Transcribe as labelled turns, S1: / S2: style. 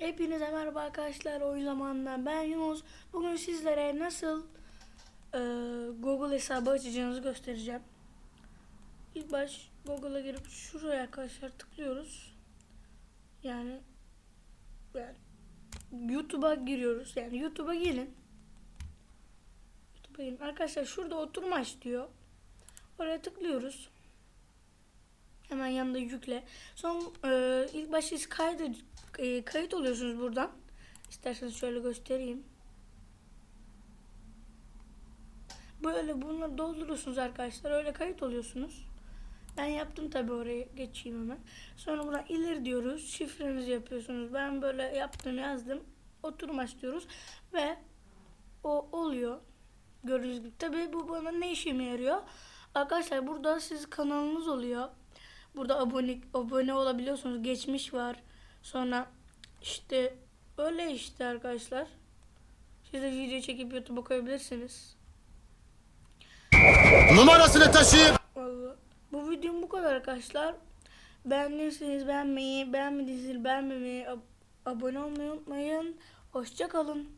S1: Hepinize merhaba arkadaşlar. Oyun zamanından ben Yunus. Bugün sizlere nasıl e, Google hesabı açacağınızı göstereceğim. İlk baş Google'a girip şuraya arkadaşlar tıklıyoruz. Yani, yani YouTube'a giriyoruz. Yani YouTube'a gelin. YouTube'a gelin. Arkadaşlar şurada oturma diyor. Oraya tıklıyoruz. Hemen yanında yükle. Son e, ilk başta siz kaydı, e, kayıt oluyorsunuz buradan. İsterseniz şöyle göstereyim. Böyle bunları dolduruyorsunuz arkadaşlar. Öyle kayıt oluyorsunuz. Ben yaptım tabi oraya geçeyim hemen. Sonra buradan ileri diyoruz. Şifrenizi yapıyorsunuz. Ben böyle yaptım yazdım. Oturum aç diyoruz. Ve o oluyor. Gördüğünüz gibi. Tabi bu bana ne işime yarıyor? Arkadaşlar burada siz kanalınız oluyor. Burada abone abone olabiliyorsunuz. Geçmiş var. Sonra işte öyle işte arkadaşlar. Siz de video çekip YouTube'a koyabilirsiniz.
S2: Numarasını taşıyıp
S1: Vallahi. Bu videom bu kadar arkadaşlar. Beğendiyseniz beğenmeyi, beğenmediyseniz beğenmemeyi, ab- abone olmayı unutmayın. Hoşça kalın.